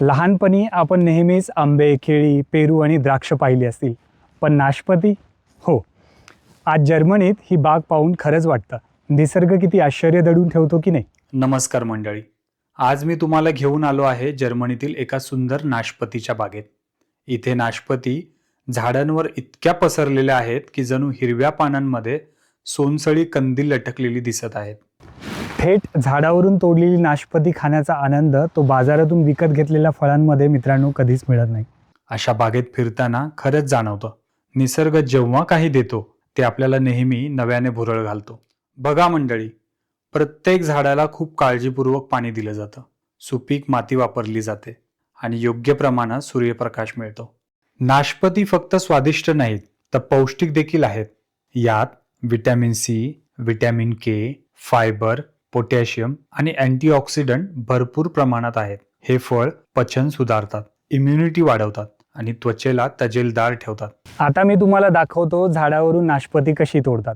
लहानपणी आपण नेहमीच आंबे केळी पेरू आणि द्राक्ष पाहिली असतील. पण नाशपती? हो. आज जर्मनीत ही बाग पाहून खरंच वाटतं. निसर्ग किती आश्चर्य दडून ठेवतो की नाही? नमस्कार मंडळी. आज मी तुम्हाला घेऊन आलो आहे जर्मनीतील एका सुंदर नाशपतीच्या बागेत. इथे नाशपती झाडांवर इतक्या पसरलेल्या आहेत की जणू हिरव्या पानांमध्ये सोनसळी कंदील लटकलेली दिसत आहेत. थेट झाडावरून तोडलेली नाशपती खाण्याचा आनंद तो बाजारातून विकत घेतलेल्या फळांमध्ये मित्रांनो कधीच मिळत नाही. अशा बागेत फिरताना खरंच जाणवतं. निसर्ग जेव्हा काही देतो ते आपल्याला नेहमी नव्याने भुरळ घालतो. बघा मंडळी प्रत्येक झाडाला खूप काळजीपूर्वक पाणी दिलं जातं. सुपीक माती वापरली जाते आणि योग्य प्रमाणात सूर्यप्रकाश मिळतो. नाशपती फक्त स्वादिष्ट नाहीत तर पौष्टिक देखील आहेत. यात vitamin C vitamin K fibre potassium आणि अँटीऑक्सिडंट भरपूर प्रमाणात आहेत. हे फळ पचन सुधारतात इम्युनिटी वाढवतात आणि त्वचेला तजेलदार ठेवतात. आता मी तुम्हाला दाखवतो झाडावरून नाशपती कशी तोडतात.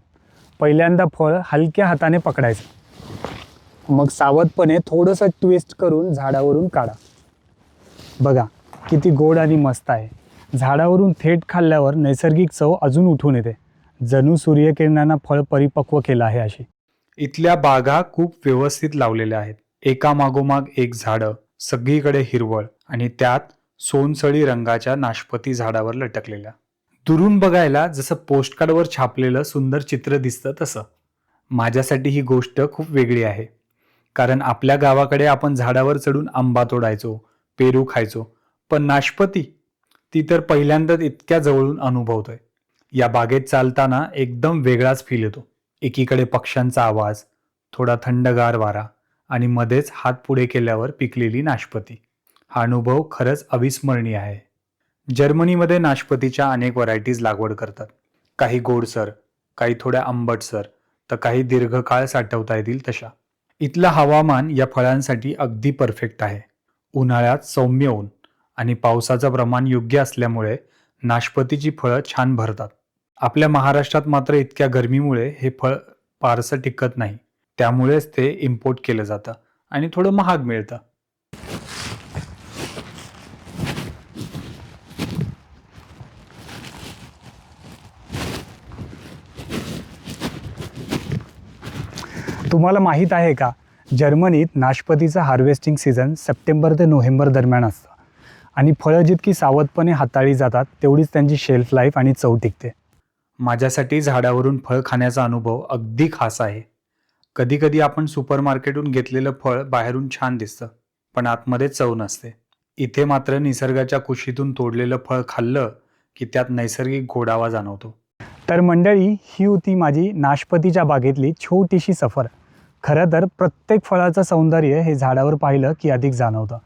पहिल्यांदा फळ हलक्या हाताने पकडायचं. मग सावधपणे थोडंसं ट्विस्ट करून झाडावरून काढा. बघा किती गोड आणि मस्त आहे. झाडावरून थेट खाल्ल्यावर नैसर्गिक चव अजून उठून येते. जणू सूर्यकिरणांना फळ परिपक्व केलं आहे अशी. इथल्या बागा खूप व्यवस्थित लावलेल्या आहेत. एकामागोमाग एक झाडं सगळीकडे हिरवळ आणि त्यात सोनसळी रंगाच्या नाशपती झाडावर लटकलेल्या. दुरून बघायला जसं पोस्टकार्डवर छापलेलं सुंदर चित्र दिसतं तसं. माझ्यासाठी ही गोष्ट खूप वेगळी आहे. कारण आपल्या गावाकडे आपण झाडावर चढून आंबा तोडायचो पेरू खायचो पण नाशपती? ती तर पहिल्यांदाच इतक्या जवळून अनुभवतोय. या बागेत चालताना एकदम वेगळाच फील येतो. एकीकडे पक्ष्यांचा आवाज थोडा थंडगार वारा आणि मध्येच हात पुढे केल्यावर पिकलेली नाशपती. हा अनुभव खरंच अविस्मरणीय आहे. जर्मनीमध्ये नाशपतीच्या अनेक व्हरायटीज लागवड करतात. काही गोडसर काही थोड्या आंबटसर तर काही दीर्घकाळ साठवता येतील तशा. इथलं हवामान या फळांसाठी अगदी परफेक्ट आहे. उन्हाळ्यात सौम्य ऊन आणि पावसाचं प्रमाण योग्य असल्यामुळे नाशपतीची फळं छान भरतात. आपल्या महाराष्ट्रात मात्र इतक्या गरमीमुळे हे फळ फारसं टिकत नाही. त्यामुळेच ते इम्पोर्ट केलं जातं आणि थोडं महाग मिळतं. तुम्हाला माहीत आहे का? जर्मनीत नाशपतीचं हार्वेस्टिंग सीझन सप्टेंबर ते नोव्हेंबर दरम्यान असतं. आणि फळं जितकी सावधपणे हाताळली जातात तेवढीच त्यांची शेल्फ लाईफ आणि चव टिकते. माझ्यासाठी झाडावरून फळ खाण्याचा अनुभव अगदी खास आहे. कधीकधी आपण सुपरमार्केटहून घेतलेलं फळ बाहेरून छान दिसतं पण आतमध्ये चव नसते. इथे मात्र निसर्गाच्या कुशीतून तोडलेलं फळ खाल्लं की त्यात नैसर्गिक गोडावा जाणवतो. तर मंडळी ही होती माझी नाशपतीच्या बागेतली छोटीशी सफर. खरं तर प्रत्येक फळाचं सौंदर्य हे झाडावर पाहिलं की अधिक जाणवतं.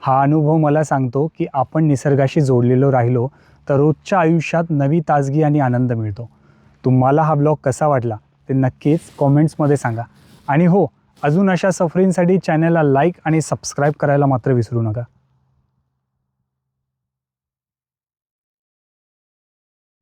हा अनुभव मला सांगतो की आपण निसर्गाशी जोडलेलो राहिलो तर रोजच्या आयुष्यात नवी ताजगी आणि आनंद मिळतो. तुम्हाला हा ब्लॉग कसा वाटला ते नक्कीच कॉमेंट्समध्ये सांगा. आणि हो अजून अशा सफरींसाठी चॅनलला लाईक आणि सबस्क्राईब करायला मात्र विसरू नका.